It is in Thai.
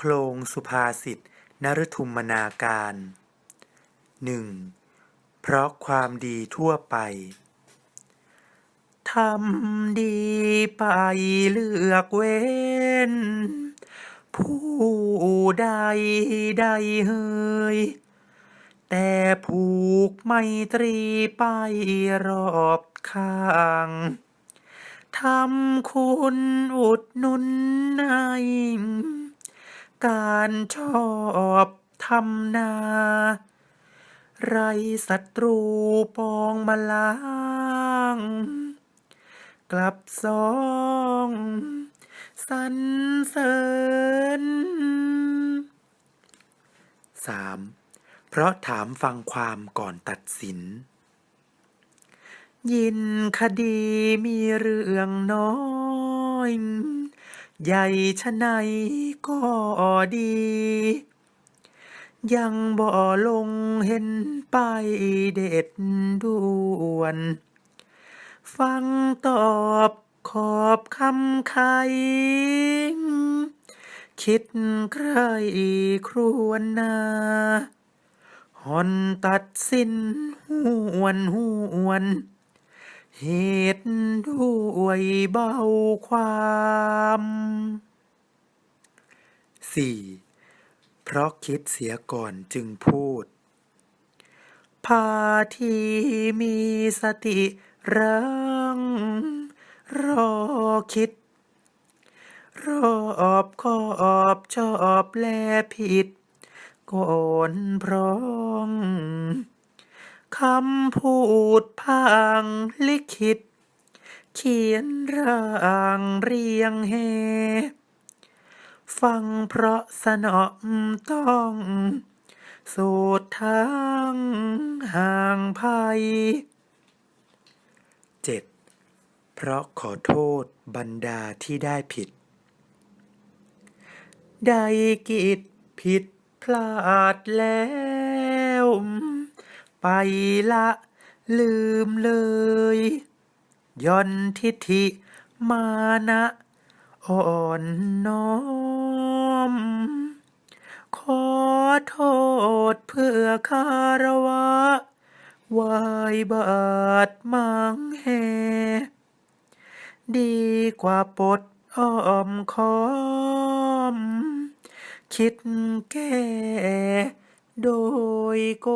โครงสุภาษิตนฤทุมนาการหนึ่งเพราะความดีทั่วไป ทำดีไปเลือกเว้น ผู้ใดใดเฮย แต่ผูกไมตรีไปรอบข้างทำคุณอุดหนุนใน การชอบทำนา ไรศัตรูปองมาล้าง กลับสองสรรเสริญสามเพราะถามฟังความก่อนตัดสิน ยินคดีมีเรื่องน้อย ใหญ่ชะไหนก็ดี ยังบ่ลงเห็นไปเด็ดด่วน ฟังตอบขอบคำไขคิดใครครวนนาหอนตัดสินหวนหวน เหตุด้วยเบาความสี่เพราะคิดเสียก่อนจึงพูด พาทีมีสติรัง รอคิด รอบคอบชอบแลผิดก่อนพร้อง คำพูดพังลิขิต เขียนร่างเรียงเฮ ฟังเพราะสนอมต้อง สูดทางห่างภัยเจ็ดเพราะขอโทษบรรดาที่ได้ผิด ได้กิจผิดพลาดแล้ว ไปละ ลืมเลยย่อนทิฐิมานะ อ่อนน้อม ขอโทษเพื่อคารวะวายบาทมังแหดีกว่าปดอ้อมคอม คิดแก้โดยโก